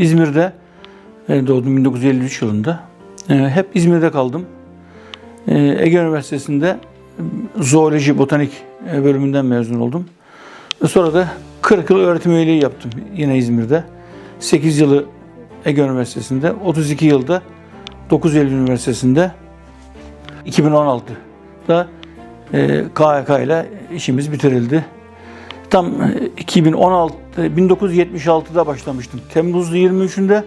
İzmir'de e, doğdum 1953 yılında. E, hep İzmir'de kaldım. E, Ege Üniversitesi'nde zooloji, botanik bölümünden mezun oldum. Sonra da 40 yıl öğretim üyeliği yaptım yine İzmir'de. 8 yılı Ege Üniversitesi'nde, 32 yılda 9 Eylül Üniversitesi'nde 2016'da e, KHK ile işimiz bitirildi. Tam e, 2016 1976'da başlamıştım. Temmuz'un 23'ünde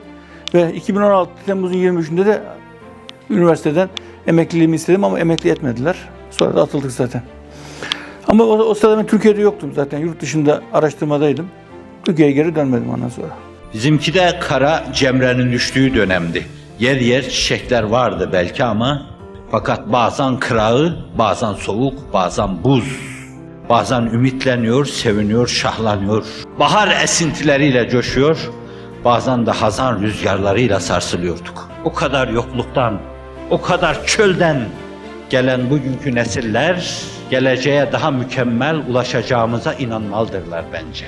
ve 2016 Temmuz'un 23'ünde de üniversiteden emekliliğimi istedim ama emekli etmediler. Sonra da atıldık zaten. Ama o, o sırada ben Türkiye'de yoktum zaten. Yurt dışında araştırmadaydım. Türkiye'ye geri dönmedim ondan sonra. Bizimki de kara Cemre'nin düştüğü dönemdi. Yer yer çiçekler vardı belki ama fakat bazen kırağı, bazen soğuk, bazen buz. Bazen ümitleniyor, seviniyor, şahlanıyor. Bahar esintileriyle coşuyor, bazen de hazan rüzgarlarıyla sarsılıyorduk. O kadar yokluktan, o kadar çölden gelen bugünkü nesiller geleceğe daha mükemmel ulaşacağımıza inanmalıdırlar bence.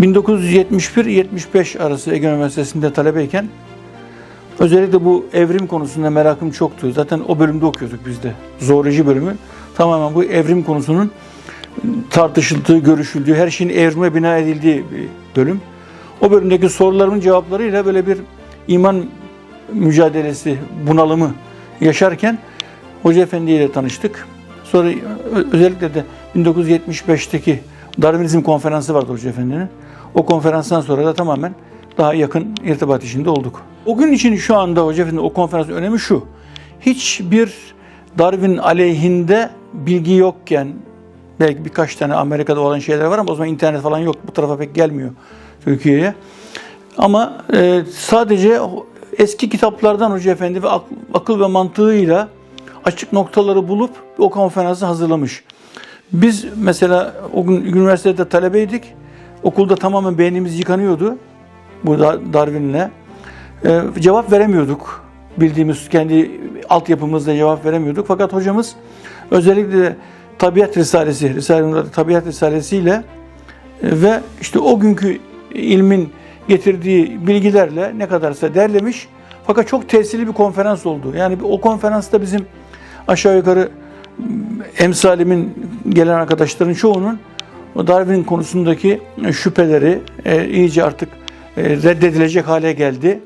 1971-75 arası Ege Üniversitesi'nde talebeyken özellikle bu evrim konusunda merakım çoktu. Zaten o bölümde okuyorduk biz de. Zooloji bölümü. Tamamen bu evrim konusunun tartışıldığı, görüşüldüğü, her şeyin evrime bina edildiği bir bölüm. O bölümdeki sorularımın cevaplarıyla böyle bir iman mücadelesi, bunalımı yaşarken Hoca Efendi ile tanıştık. Sonra özellikle de 1975'teki Darwinizm konferansı vardı Hoca Efendi'nin. O konferanstan sonra da tamamen daha yakın irtibat içinde olduk. O gün için şu anda Hoca Efendi o konferansın önemi şu. Hiçbir Darwin aleyhinde bilgi yokken belki birkaç tane Amerika'da olan şeyler var ama o zaman internet falan yok. Bu tarafa pek gelmiyor Türkiye'ye. Ama e, sadece eski kitaplardan Hoca Efendi ve ak- akıl ve mantığıyla açık noktaları bulup o konferansı hazırlamış. Biz mesela o gün üniversitede talebeydik. Okulda tamamen beynimiz yıkanıyordu. Bu da Darwin'le. Ee, cevap veremiyorduk. Bildiğimiz kendi altyapımızda cevap veremiyorduk. Fakat hocamız özellikle Tabiat Risalesi, Risale-i Tabiat Risalesi ile e, ve işte o günkü ilmin getirdiği bilgilerle ne kadarsa derlemiş. Fakat çok tesirli bir konferans oldu. Yani o konferansta bizim aşağı yukarı emsalimin gelen arkadaşların çoğunun Darwin konusundaki şüpheleri e, iyice artık e, reddedilecek hale geldi.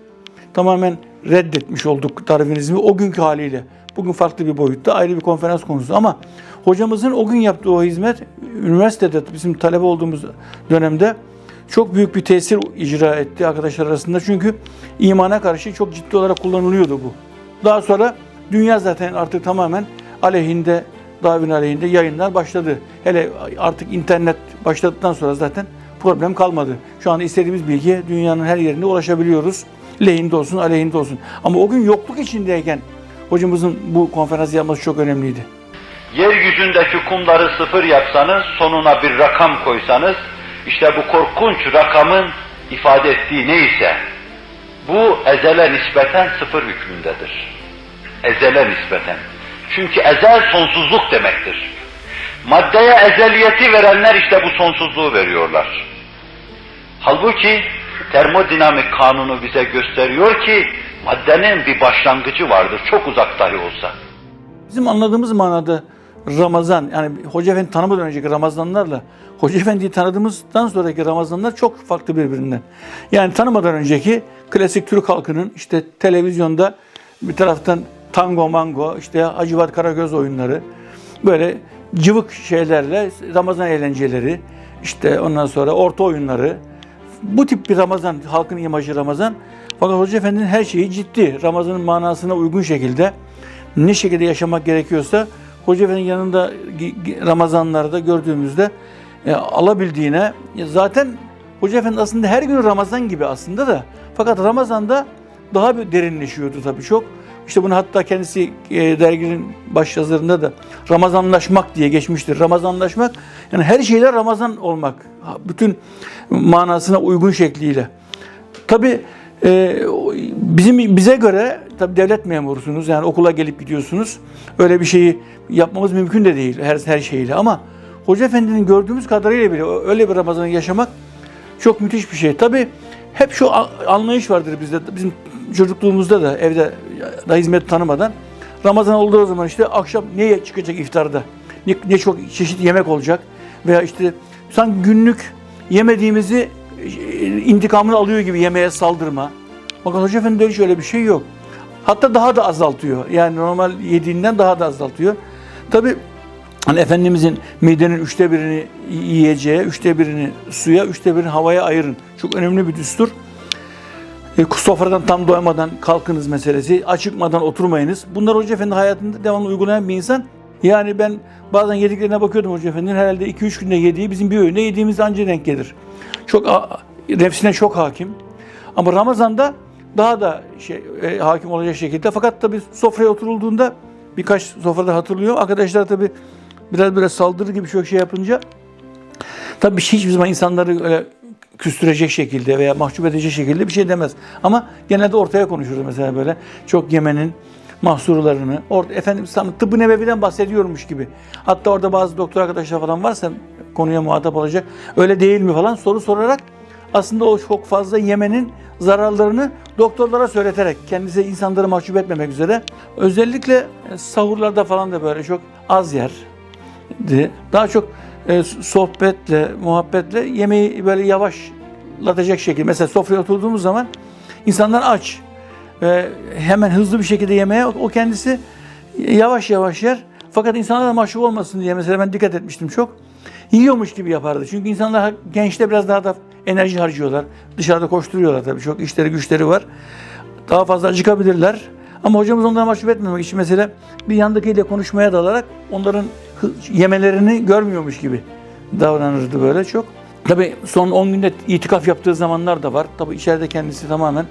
Tamamen reddetmiş olduk Darwinizmi o günkü haliyle. Bugün farklı bir boyutta ayrı bir konferans konusu ama hocamızın o gün yaptığı o hizmet üniversitede bizim talebe olduğumuz dönemde çok büyük bir tesir icra etti arkadaşlar arasında. Çünkü imana karşı çok ciddi olarak kullanılıyordu bu. Daha sonra dünya zaten artık tamamen aleyhinde, Darwin aleyhinde yayınlar başladı. Hele artık internet başladıktan sonra zaten problem kalmadı. Şu anda istediğimiz bilgiye dünyanın her yerinde ulaşabiliyoruz. Lehinde olsun, aleyhinde olsun. Ama o gün yokluk içindeyken hocamızın bu konferans yapması çok önemliydi. Yeryüzündeki kumları sıfır yapsanız, sonuna bir rakam koysanız, işte bu korkunç rakamın ifade ettiği neyse, bu ezele nispeten sıfır hükmündedir. Ezele nispeten. Çünkü ezel sonsuzluk demektir. Maddeye ezeliyeti verenler işte bu sonsuzluğu veriyorlar. Halbuki termodinamik kanunu bize gösteriyor ki maddenin bir başlangıcı vardır, çok uzak dahi olsa. Bizim anladığımız manada Ramazan, yani Hoca Efendi tanımadan önceki Ramazanlarla Hoca Efendi'yi tanıdığımızdan sonraki Ramazanlar çok farklı birbirinden. Yani tanımadan önceki klasik Türk halkının işte televizyonda bir taraftan tango mango, işte Hacivat Karagöz oyunları, böyle cıvık şeylerle Ramazan eğlenceleri, işte ondan sonra orta oyunları, bu tip bir Ramazan, halkın imajı Ramazan. Fakat Hoca Efendi'nin her şeyi ciddi, Ramazan'ın manasına uygun şekilde ne şekilde yaşamak gerekiyorsa Hoca Efendi'nin yanında Ramazanlarda gördüğümüzde e, alabildiğine e, zaten Hoca Efendi aslında her gün Ramazan gibi aslında da fakat Ramazan'da daha bir derinleşiyordu tabii çok. İşte bunu hatta kendisi e, derginin baş yazarında da Ramazanlaşmak diye geçmiştir. Ramazanlaşmak yani her şeyle Ramazan olmak. Bütün manasına uygun şekliyle. Tabii e, bizim bize göre tabii devlet memurusunuz yani okula gelip gidiyorsunuz. Öyle bir şeyi yapmamız mümkün de değil her her şeyle ama Hoca Efendi'nin gördüğümüz kadarıyla bile öyle bir Ramazan'ı yaşamak çok müthiş bir şey. Tabii hep şu anlayış vardır bizde. Bizim çocukluğumuzda da evde da hizmet tanımadan Ramazan olduğu zaman işte akşam ne çıkacak iftarda? Ne, ne çok çeşit yemek olacak veya işte sanki günlük yemediğimizi e, intikamını alıyor gibi yemeğe saldırma. Fakat Hoca Efendi'de hiç öyle bir şey yok. Hatta daha da azaltıyor. Yani normal yediğinden daha da azaltıyor. Tabi hani Efendimizin midenin üçte birini yiyeceğe, üçte birini suya, üçte birini havaya ayırın. Çok önemli bir düstur. E, sofradan tam doymadan kalkınız meselesi, acıkmadan oturmayınız. Bunlar Hoca Efendi hayatında devamlı uygulayan bir insan. Yani ben bazen yediklerine bakıyordum Hoca Efendi'nin herhalde 2-3 günde yediği bizim bir öğünde yediğimiz anca denk gelir. Çok nefsine çok hakim. Ama Ramazan'da daha da şey e, hakim olacak şekilde. Fakat tabii sofraya oturulduğunda birkaç sofrada hatırlıyor. Arkadaşlar tabii biraz biraz saldırı gibi çok şey yapınca tabii hiçbir zaman insanları öyle küstürecek şekilde veya mahcup edecek şekilde bir şey demez. Ama genelde ortaya konuşuruz mesela böyle çok yemenin mahsurlarını. Orada efendim tıbbı nebeviden bahsediyormuş gibi. Hatta orada bazı doktor arkadaşlar falan varsa konuya muhatap olacak. Öyle değil mi falan soru sorarak aslında o çok fazla yemenin zararlarını doktorlara söyleterek kendisi insanları mahcup etmemek üzere özellikle sahurlarda falan da böyle çok az yer daha çok e, sohbetle, muhabbetle yemeği böyle yavaşlatacak şekilde. Mesela sofraya oturduğumuz zaman insanlar aç. Ve hemen hızlı bir şekilde yemeğe o kendisi yavaş yavaş yer. Fakat insanlar da mahcup olmasın diye mesela ben dikkat etmiştim çok. Yiyormuş gibi yapardı. Çünkü insanlar gençte biraz daha da enerji harcıyorlar. Dışarıda koşturuyorlar tabii. Çok işleri güçleri var. Daha fazla acıkabilirler. Ama hocamız onları mahcup etmemek için mesela bir yandakiyle konuşmaya dalarak onların yemelerini görmüyormuş gibi davranırdı böyle çok. Tabii son 10 günde itikaf yaptığı zamanlar da var. Tabii içeride kendisi tamamen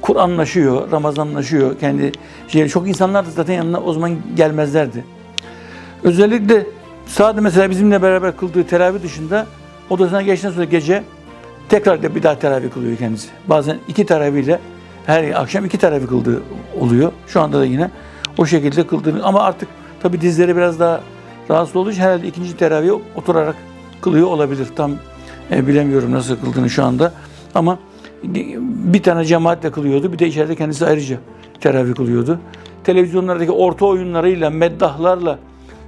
Kur'anlaşıyor, Ramazanlaşıyor. Kendi şey, çok insanlar da zaten yanına o zaman gelmezlerdi. Özellikle sadece mesela bizimle beraber kıldığı teravih dışında odasına geçtikten sonra gece tekrar da bir daha teravih kılıyor kendisi. Bazen iki teravihle her akşam iki teravih kıldığı oluyor. Şu anda da yine o şekilde kıldığını ama artık tabi dizleri biraz daha rahatsız olduğu için herhalde ikinci teravihi oturarak kılıyor olabilir. Tam e, bilemiyorum nasıl kıldığını şu anda. Ama bir tane cemaatle kılıyordu. Bir de içeride kendisi ayrıca teravih kılıyordu. Televizyonlardaki orta oyunlarıyla, meddahlarla,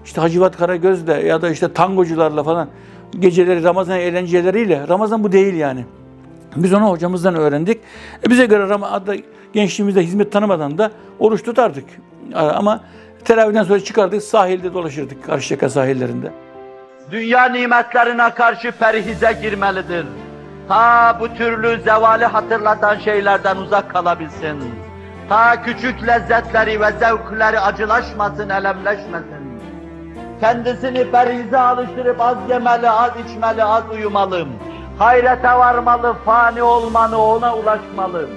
işte Hacivat Karagöz'le ya da işte tangocularla falan geceleri Ramazan eğlenceleriyle. Ramazan bu değil yani. Biz onu hocamızdan öğrendik. E bize göre Ramazan'da gençliğimizde hizmet tanımadan da oruç tutardık. Ama teravihden sonra çıkardık sahilde dolaşırdık Karşıyaka sahillerinde. Dünya nimetlerine karşı perhize girmelidir. Ta bu türlü zevali hatırlatan şeylerden uzak kalabilsin. Ta küçük lezzetleri ve zevkleri acılaşmasın, elemleşmesin. Kendisini perhize alıştırıp az yemeli, az içmeli, az uyumalı. Hayrete varmalı, fani olmalı, ona ulaşmalı.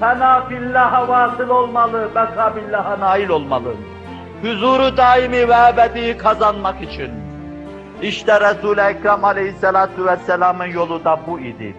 Fena fillaha vasıl olmalı, beka billaha nail olmalı. Huzuru daimi ve ebedi kazanmak için. İşte Resul-i Ekrem aleyhissalatu vesselamın yolu da bu idi.